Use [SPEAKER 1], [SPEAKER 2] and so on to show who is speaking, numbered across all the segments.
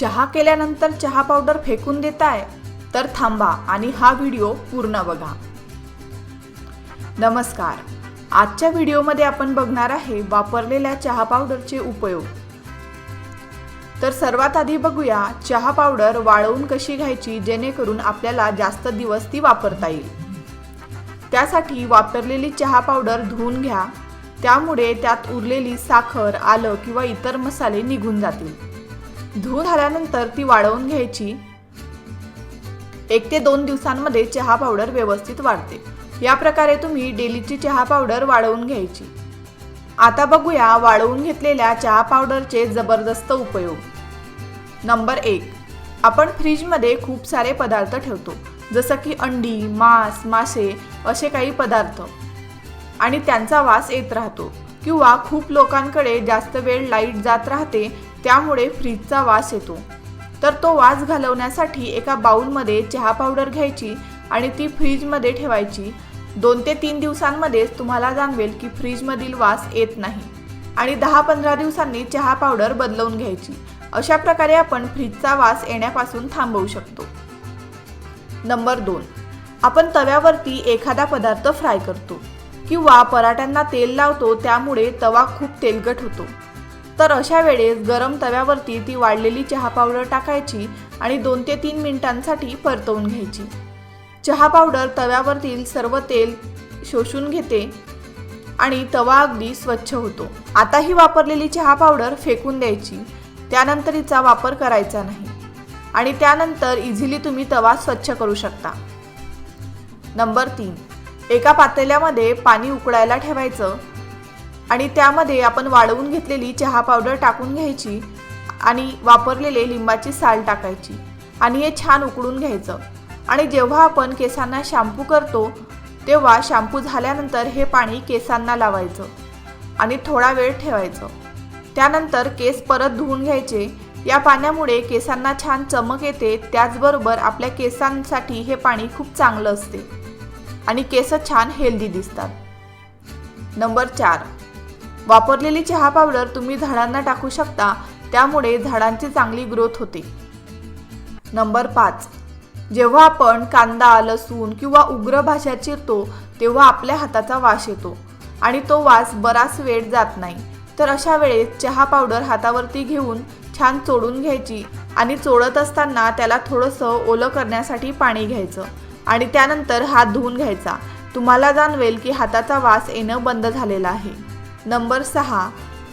[SPEAKER 1] चहा केल्यानंतर चहा पावडर फेकून देताय तर थांबा आणि हा व्हिडिओ पूर्ण बघा. नमस्कार. आजच्या व्हिडिओमध्ये आपण बघणार आहे वापरलेल्या चहा पावडरचे उपयोग. तर सर्वात आधी बघूया चहा पावडर वाळवून कशी घ्यायची जेणेकरून आपल्याला जास्त दिवस ती वापरता येईल. त्यासाठी वापरलेली चहा पावडर धुवून घ्या. त्यामुळे त्यात उरलेली साखर आलं किंवा इतर मसाले निघून जातील. धुवून झाल्यानंतर ती वाळवून घ्यायची. एक ते दोन दिवसांमध्ये चहा पावडर व्यवस्थित वाढते. या प्रकारे तुम्ही डेलीची चहा पावडर वाळवून घ्यायची. आता बघूया वाळवून घेतलेल्या चहा पावडरचे जबरदस्त उपयोग. नंबर एक आपण फ्रीजमध्ये खूप सारे पदार्थ ठेवतो. जसं की अंडी मांस मासे असे काही पदार्थ. आणि त्यांचा वास येत राहतो. किंवा खूप लोकांकडे जास्त वेळ लाइट जात राहते त्यामुळे फ्रीजचा वास येतो. तर तो वास घालवण्यासाठी एका बाऊलमध्ये चहा पावडर घ्यायची आणि ती फ्रीजमध्ये ठेवायची. दोन ते तीन दिवसांमध्येच तुम्हाला जाणवेल की फ्रीजमधील वास येत नाही आणि दहा पंधरा दिवसांनी चहा पावडर बदलवून घ्यायची. अशा प्रकारे आपण फ्रीजचा वास येण्यापासून थांबवू शकतो. नंबर दोन. आपण तव्यावरती एखादा पदार्थ फ्राय करतो. किंवा पराठ्यांना तेल लावतो त्यामुळे तवा खूप तेलकट होतो. तर अशा वेळेस गरम तव्यावरती ती वाढलेली चहा पावडर टाकायची आणि दोन ते तीन मिनिटांसाठी परतवून घ्यायची. चहा पावडर तव्यावरतील सर्व तेल शोषून घेते आणि तवा अगदी स्वच्छ होतो. आता ही वापरलेली चहा पावडर फेकून द्यायची. त्यानंतर हिचा वापर करायचा नाही. आणि त्यानंतर इझिली तुम्ही तवा स्वच्छ करू शकता. नंबर तीन. एका पातेल्यामध्ये पाणी उकळायला ठेवायचं आणि त्यामध्ये आपण वाळवून घेतलेली चहा पावडर टाकून घ्यायची आणि वापरलेले लिंबाची साल टाकायची आणि हे छान उकळून घ्यायचं. आणि जेव्हा आपण केसांना शॅम्पू करतो तेव्हा शॅम्पू झाल्यानंतर हे पाणी केसांना लावायचं आणि थोडा वेळ ठेवायचं. त्यानंतर केस परत धुवून घ्यायचे. या पाण्यामुळे केसांना छान चमक येते. त्याचबरोबर आपल्या केसांसाठी हे पाणी खूप चांगलं असते. आणि केस छान हेल्दी दिसतात. नंबर चार. वापरलेली चहा पावडर तुम्ही झाडांना टाकू शकता त्यामुळे झाडांची चांगली ग्रोथ होते. नंबर पाच. जेव्हा आपण कांदा लसूण किंवा उग्र भाज्या चिरतो तेव्हा आपल्या हाताचा वास येतो आणि तो वास बराच वेळ जात नाही. तर अशा वेळेस चहा पावडर हातावरती घेऊन छान चोडून घ्यायची आणि चोळत असताना त्याला थोडंसं ओलं करण्यासाठी पाणी घ्यायचं. आणि त्यानंतर हात धुवून घ्यायचा. तुम्हाला जाणवेल की हाताचा वास येणं बंद झालेला आहे. नंबर सहा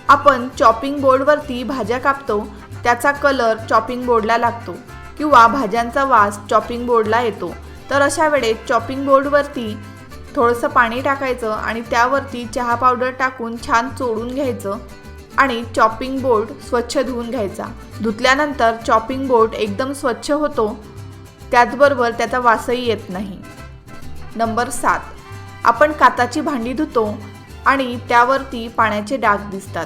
[SPEAKER 1] आपण चॉपिंग बोर्डवरती भाज्या कापतो. त्याचा कलर चॉपिंग बोर्डला लागतो किंवा भाज्यांचा वास चॉपिंग बोर्डला येतो. तर अशा वेळेत चॉपिंग बोर्डवरती थोडंसं पाणी टाकायचं आणि त्यावरती चहा पावडर टाकून छान चोडून घ्यायचं आणि चॉपिंग बोर्ड स्वच्छ धुवून घ्यायचा. धुतल्यानंतर चॉपिंग बोर्ड एकदम स्वच्छ होतो. त्याचबरोबर त्याचा वासही येत नाही. नंबर सात. आपण काचाची भांडी धुतो आणि त्यावरती पाण्याचे डाग दिसतात.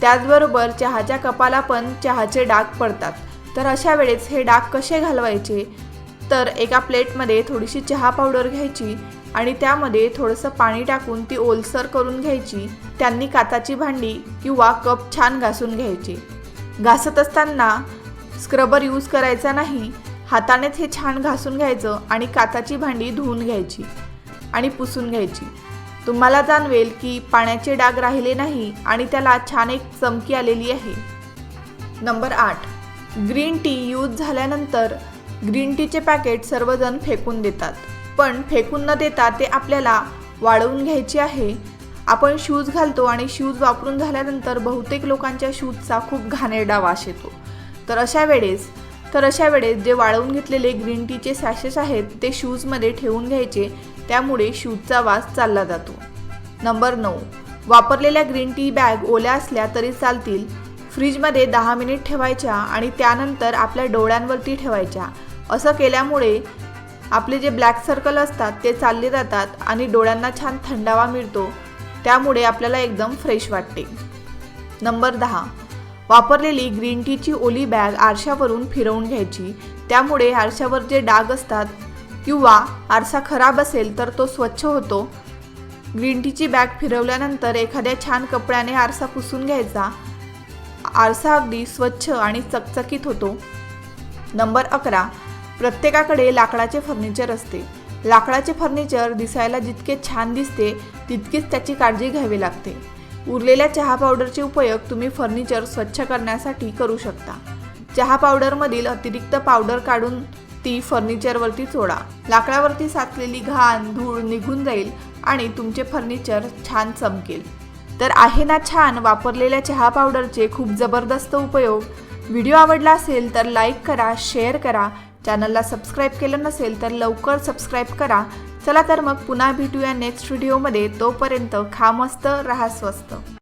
[SPEAKER 1] त्याचबरोबर चहाच्या कपाला पण चहाचे डाग पडतात. तर अशा वेळेस हे डाग कसे घालवायचे? तर एका प्लेटमध्ये थोडीशी चहा पावडर घ्यायची आणि त्यामध्ये थोडंसं पाणी टाकून ती ओलसर करून घ्यायची. त्यांनी काचाची भांडी किंवा कप छान घासून घ्यायचे. घासत असताना स्क्रबर यूज करायचा नाही. हातानेच हे छान घासून घ्यायचं आणि काचाची भांडी धुवून घ्यायची आणि पुसून घ्यायची. तुम्हाला जाणवेल की पाण्याचे डाग राहिले नाही आणि त्याला छान एक चमकी आलेली आहे. नंबर आठ. ग्रीन टी यूज झाल्यानंतर ग्रीन टीचे पॅकेट सर्वजण फेकून देतात. पण फेकून न देता ते आपल्याला वाळवून घ्यायचे आहे. आपण शूज घालतो आणि शूज वापरून झाल्यानंतर बहुतेक लोकांच्या शूजचा खूप घाणेरडा वास येतो. तर अशा वेळेस तर अशा वेळेस जे वाळवून घेतलेले ग्रीन टीचे सॅशेस आहेत ते शूजमध्ये ठेवून घ्यायचे. त्यामुळे शूजचा वास चालला जातो. नंबर नऊ. वापरलेल्या ग्रीन टी बॅग ओल्या असल्या तरी चालतील. फ्रीजमध्ये दहा मिनिट ठेवायच्या आणि त्यानंतर आपल्या डोळ्यांवरती ठेवायच्या. असं केल्यामुळे आपले जे ब्लॅक सर्कल असतात ते चालले जातात आणि डोळ्यांना छान थंडावा मिळतो. त्यामुळे आपल्याला एकदम फ्रेश वाटते. नंबर दहा. वापरलेली ग्रीन टीची ओली बॅग आरशावरून फिरवून घ्यायची. त्यामुळे आरशावर जे डाग असतात किंवा आरसा खराब असेल तर तो स्वच्छ होतो. ग्रीन टीची बॅग फिरवल्यानंतर एखाद्या छान कपड्याने आरसा पुसून घ्यायचा. आरसा अगदी स्वच्छ आणि चकचकीत होतो. नंबर अकरा. प्रत्येकाकडे लाकडाचे फर्निचर असते. लाकडाचे फर्निचर दिसायला जितके छान दिसते तितकीच त्याची काळजी घ्यावी लागते. उरलेल्या चहा पावडरचे उपयोग तुम्ही फर्निचर स्वच्छ करण्यासाठी करू शकता. चहा पावडरमधील अतिरिक्त पावडर काढून ती फर्निचरवरती चोडा लाकडावरती साचलेली घाण धूळ निघून जाईल आणि तुमचे फर्निचर छान चमकेल. तर आहे ना छान वापरलेल्या चहा पावडरचे खूप जबरदस्त उपयोग. व्हिडिओ आवडला असेल तर लाईक करा शेअर करा. चॅनलला सबस्क्राईब केलं नसेल तर लवकर सबस्क्राईब करा. चला तर मग पुन्हा भेटूया नेक्स्ट व्हिडिओमध्ये तोपर्यंत खा मस्त राहा स्वस्त